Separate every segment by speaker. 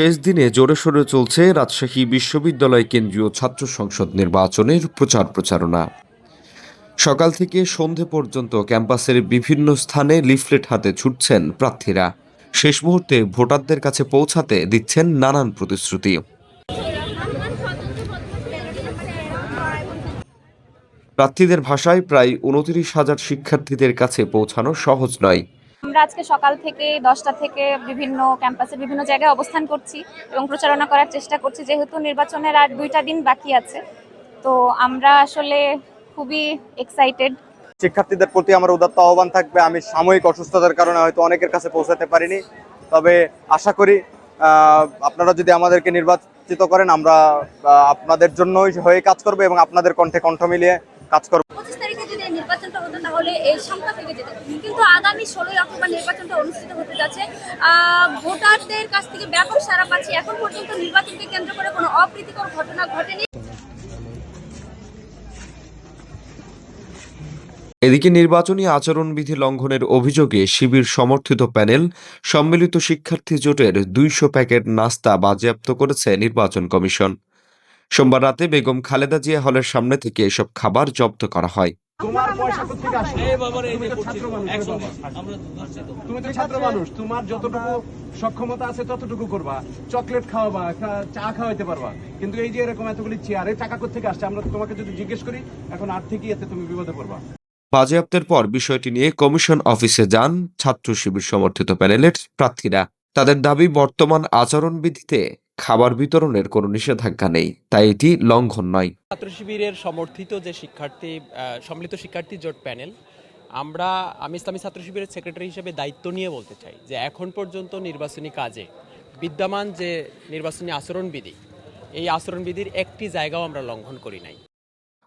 Speaker 1: শেষ দিনে জোরে সোরে চলছে রাজশাহী বিশ্ববিদ্যালয় কেন্দ্রীয় ছাত্র সংসদ নির্বাচনের প্রচার প্রচারণা। সকাল থেকে সন্ধে পর্যন্ত ক্যাম্পাসের বিভিন্ন স্থানে লিফলেট হাতে ছুটছেন প্রার্থীরা। শেষ মুহূর্তে ভোটারদের কাছে পৌঁছাতে দিচ্ছেন নানান প্রতিশ্রুতি। প্রার্থীদের ভাষায় প্রায় উনত্রিশ হাজার শিক্ষার্থীদের কাছে পৌঁছানো সহজ নয়।
Speaker 2: আমরা আজকে সকাল থেকে দশটা থেকে বিভিন্ন ক্যাম্পাসে বিভিন্ন জায়গায় অবস্থান করছি এবং প্রচারণা করার চেষ্টা করছি যেহেতু নির্বাচনের আর দুইটা দিন বাকি আছে। তো আমরা আসলে খুবই এক্সাইটেড
Speaker 3: শিক্ষার্থীদের প্রতি আমার উদাত্ত আহ্বান থাকবে আমি সাময়িক অসুস্থতার কারণে হয়তো অনেকের কাছে পৌঁছাতে পারিনি। তবে আশা করি আপনারা যদি আমাদেরকে নির্বাচিত করেন আমরা আপনাদের জন্যই হয়ে কাজ করব এবং আপনাদের কণ্ঠে কণ্ঠ মিলিয়ে কাজ করব।
Speaker 4: নির্বাচনটা হতো তাহলে এই সংখ্যা থেকে যেত। কিন্তু আগামী ষোলোই অক্টোবর নির্বাচনটা অনুষ্ঠিত হতে যাচ্ছে। ভোটারদের কাছ থেকে ব্যাপক সারা পাচ্ছি। এখন পর্যন্ত নির্বাচনকে কেন্দ্র করে কোনো অপ্রীতিকর ঘটনা ঘটেনি।
Speaker 1: এদিকে নির্বাচনী আচরণবিধি লঙ্ঘনের অভিযোগে শিবির সমর্থিত প্যানেল সম্মিলিত শিক্ষার্থী জোটের দুইশো প্যাকেট নাস্তা বাজেয়াপ্ত করেছে নির্বাচন কমিশন। সোমবার রাতে বেগম খালেদা জিয়া হলের সামনে থেকে এসব খাবার জব্দ করা হয়।
Speaker 5: তোমার পয়সা কোথেকে আসে তুমি তো ছাত্র মানুষ তুমি তো ছাত্র মানুষ তোমার যতটুকু সক্ষমতা আছে ততটুকু করবা। চকলেট খাওয়াবা চা খাওয়াইতে পারবা। কিন্তু এই যে এরকম এতগুলি চেয়ারে টাকা কোথেকে আসছে? আমরা তোমাকে যদি জিজ্ঞেস করি এখন আর্থিক ইয়েতে তুমি বিপদে পড়বা।
Speaker 1: বাজেয়াপ্তের পর বিষয়টি নিয়ে কমিশন অফিসে যান ছাত্র শিবির সমর্থিত প্যানেলের প্রার্থীরা। তাদের দাবি বর্তমান আচরণবিধিতে খাবার বিতরণের কোনো নিষেধাজ্ঞা নেই তাই এটি লঙ্ঘন নয়।
Speaker 6: ছাত্র শিবিরের সমর্থিত যে শিক্ষার্থী সম্মিলিত শিক্ষার্থী জোট প্যানেল আমরা আমি ইসলামী ছাত্র শিবিরের সেক্রেটারি হিসেবে দায়িত্ব নিয়ে বলতে চাই যে এখন পর্যন্ত নির্বাচনী কাজে বিদ্যমান যে নির্বাচনী আচরণবিধি এই আচরণবিধির একটি জায়গাও আমরা লঙ্ঘন করি নাই।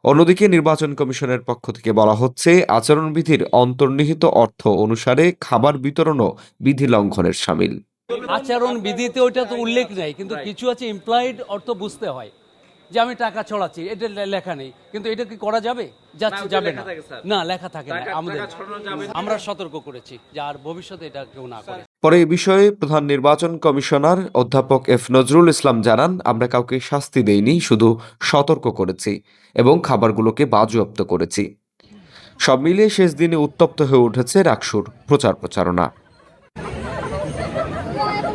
Speaker 1: অন্যদিকে নির্বাচন কমিশনের পক্ষ থেকে বলা হচ্ছে আচরণবিধির অন্তর্নিহিত অর্থ অনুসারে খাবার বিতরণও বিধি লঙ্ঘনের সামিল।
Speaker 7: আচরণ বিধিতে ওইটা তো উল্লেখ নেই কিন্তু কিছু আছে ইমপ্লয়েড অর্থ বুঝতে হয় যে আমি টাকা ছড়াচ্ছি এটা লেখা নেই কিন্তু এটা কি করা যাবে? যাচ্ছে যাবে না। না লেখা থাকে না আমাদের আমরা সতর্ক করেছি যে আর ভবিষ্যতে এটা কেউ না করে।
Speaker 1: পরে এ বিষয়ে প্রধান নির্বাচন কমিশনার অধ্যাপক এফ নজরুল ইসলাম জানান আমরা কাউকে শাস্তি দেইনি শুধু সতর্ক করেছি এবং খাবারগুলোকে বাজুয়াপ্ত করেছি। সব মিলিয়ে শেষ দিনে উত্তপ্ত হয়ে উঠেছে রাকসুর প্রচার প্রচারণা। 哎。